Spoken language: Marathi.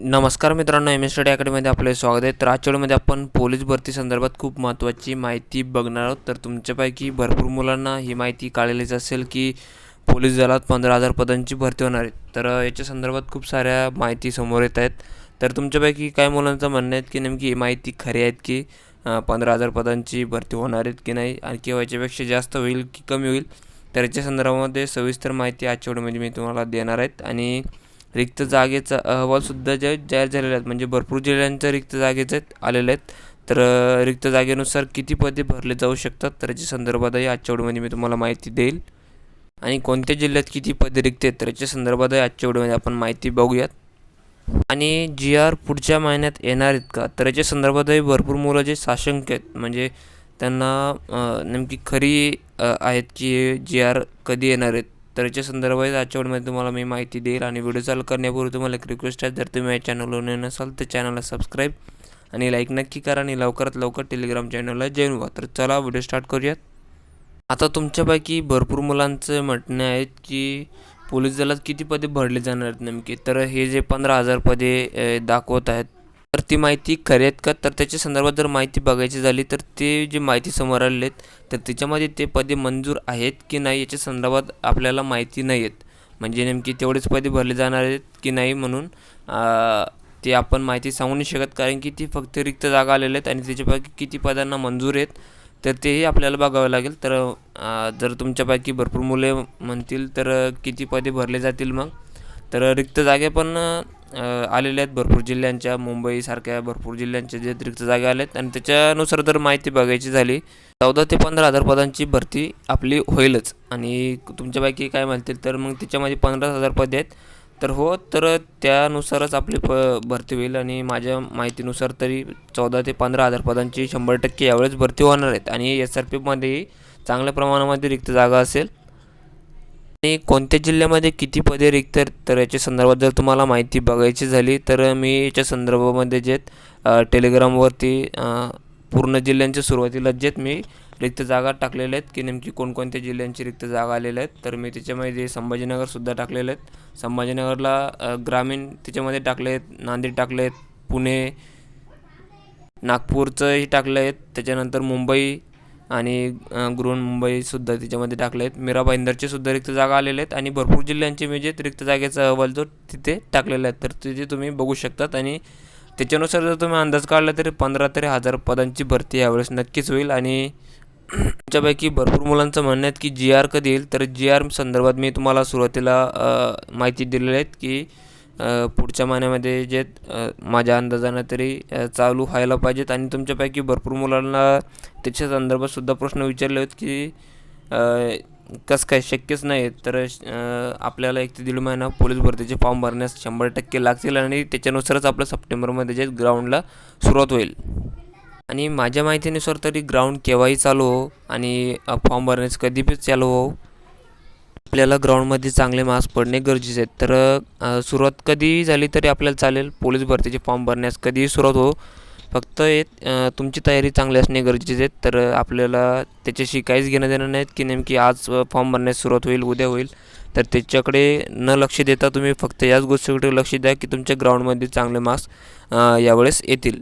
नमस्कार मित्रांनो एम एस स्टडी अकॅडमीमध्ये आपले स्वागत आहे. तर आजच्या आपण पोलीस भरती संदर्भात खूप महत्त्वाची माहिती बघणार आहोत. तर तुमच्यापैकी भरपूर मुलांना ही माहिती कळलेलीच असेल की पोलीस दलात पंधरा हजार पदांची भरती होणार आहे. तर याच्या संदर्भात खूप साऱ्या माहिती समोर येत आहेत. तर तुमच्यापैकी काय मुलांचं म्हणणं आहे की नेमकी ही माहिती खरी आहेत की पंधरा हजार पदांची भरती होणार आहेत की नाही? आणि किंवा याच्यापेक्षा जास्त होईल की कमी होईल? तर याच्या संदर्भामध्ये सविस्तर माहिती आजच्या व्हिडिओमध्ये मी तुम्हाला देणार आहेत. आणि रिक्त जागेचा अहवालसुद्धा जे जाहीर झालेले आहेत. म्हणजे भरपूर जिल्ह्यांच्या रिक्त जागेचे आलेले आहेत. तर रिक्त जागेनुसार किती पदे भरले जाऊ शकतात? तर याच्या संदर्भातही आजच्या व्हिडिओमध्ये मी तुम्हाला माहिती देईल. आणि कोणत्या जिल्ह्यात किती पदे रिक्त आहेत? तर याच्या संदर्भातही आजच्या व्हिडिओमध्ये आपण माहिती बघूयात. आणि जी आर पुढच्या महिन्यात येणार आहेत का? तर याच्या संदर्भातही भरपूर मुलं जे साशंक आहेत. म्हणजे त्यांना नेमकी खरी आहेत की जी आर कधी येणार आहेत? तर याच्या संदर्भात आजच्या वेळेमध्ये तुम्हाला मी माहिती देईल आणि व्हिडिओ चालू करण्यापूर्वी तुम्हाला एक रिक्वेस्ट आहे. जर तुम्ही या चॅनलवर नवीन नसाल तर चॅनलला सबस्क्राईब आणि लाईक नक्की करा आणि लवकरात लवकर टेलिग्राम चॅनलला जॉईन व्हा. तर चला व्हिडिओ स्टार्ट करूयात. आता तुमच्यापैकी भरपूर मुलांचं म्हणणे आहेत की पोलीस दलात किती पदे भरले जाणार आहेत नेमके? तर हे जे पंधरा हजार पदे दाखवत आहेत तर ती माहिती खरी आहेत का? तर त्याच्या संदर्भात जर माहिती बघायची झाली तर ते जे माहिती समोर आलेले आहेत तर त्याच्यामध्ये ते पदे मंजूर आहेत की नाही याच्या संदर्भात आपल्याला माहिती नाही आहेत. म्हणजे नेमकी तेवढेच पदे भरले जाणार आहेत की नाही म्हणून ते आपण माहिती सांगू नाही शकत कारण की ती फक्त रिक्त जागा आलेल्या आहेत आणि त्याच्यापैकी किती पदांना मंजूर आहेत तर तेही आपल्याला बघावं लागेल. तर जर तुमच्यापैकी भरपूर मुले म्हणतील तर किती पदे भरले जातील मग? तर रिक्त जागे पण आलेल्या आहेत भरपूर जिल्ह्यांच्या मुंबईसारख्या भरपूर जिल्ह्यांच्या जे रिक्त जागा आल्या आहेत आणि त्याच्यानुसार जर माहिती बघायची झाली चौदा ते पंधरा हजार पदांची भरती आपली होईलच. आणि तुमच्यापैकी काय म्हणतील तर मग त्याच्यामध्ये पंधरा हजार पदे आहेत. तर हो तर त्यानुसारच आपली प भरती होईल. आणि माझ्या माहितीनुसार तरी चौदा ते पंधरा हजार पदांची शंभर टक्के यावेळेस भरती होणार आहेत. आणि एस आर पीमध्येही चांगल्या प्रमाणामध्ये रिक्त जागा असेल. आणि कोणत्या जिल्ह्यामध्ये किती पदे रिक्त आहेत तर याच्या संदर्भात जर तुम्हाला माहिती बघायची झाली तर मी याच्या संदर्भामध्ये जे टेलिग्रामवरती पूर्ण जिल्ह्यांच्या सुरुवातीला जे मी रिक्त जागा टाकलेल्या आहेत की नेमकी कोणकोणत्या जिल्ह्यांची रिक्त जागा आलेल्या आहेत तर मी त्याच्यामध्ये संभाजीनगरसुद्धा टाकलेले आहेत. संभाजीनगरला ग्रामीण त्याच्यामध्ये टाकले आहेत नांदेड टाकले आहेत पुणे नागपूरचंही टाकलं आहेत त्याच्यानंतर मुंबई आणि गृहन मुंबईसुद्धा त्याच्यामध्ये टाकले आहेत. मीरा भाईंदरचेसुद्धा रिक्त जागा आलेले आहेत आणि भरपूर जिल्ह्यांचे मी जे रिक्त जागेचा अहवाल जो तिथे टाकलेला आहे तर तिथे तुम्ही बघू शकतात. आणि त्याच्यानुसार जर तुम्ही अंदाज काढला तरी पंधरा तरी हजार पदांची भरती यावेळेस नक्कीच होईल. आणि तुमच्यापैकी भरपूर मुलांचं म्हणणं आहे की जी आर कधी येईल तर जी आर संदर्भात मी तुम्हाला सुरुवातीला माहिती दिलेली आहेत की पुढच्या महिन्यामध्ये जे माझ्या अंदाजानं तरी चालू व्हायला पाहिजेत. आणि तुमच्यापैकी भरपूर मुलांना त्याच्या संदर्भातसुद्धा प्रश्न विचारले आहेत की कसं काय शक्यच नाही. तर आपल्याला एक ते दीड महिना पोलीस भरतीचे फॉर्म भरण्यास शंभर टक्के लागतील आणि त्याच्यानुसारच आपलं सप्टेंबरमध्ये जे ग्राउंडला सुरुवात होईल. आणि माझ्या माहितीनुसार तरी ग्राउंड केव्हाही चालू हो आणि फॉर्म भरण्यास कधी बी चालू हो. आपल्याला ग्राउंडमध्ये चांगले मार्क्स पडणे गरजेचे आहेत. तर सुरुवात कधीही झाली तरी आपल्याला चालेल. पोलीस भरतीचे फॉर्म भरण्यास कधीही सुरुवात हो. फक्त एक तुमची तयारी चांगली असणे गरजेचे आहेत. तर आपल्याला त्याच्याशी काहीच घेणं देणं नाहीत की नेमकी आज फॉर्म भरण्यास सुरुवात होईल उद्या होईल. तर त्याच्याकडे न लक्ष देता तुम्ही फक्त याच गोष्टीकडे लक्ष द्या की तुमच्या ग्राउंडमध्ये चांगले मार्क्स यावेळेस येतील.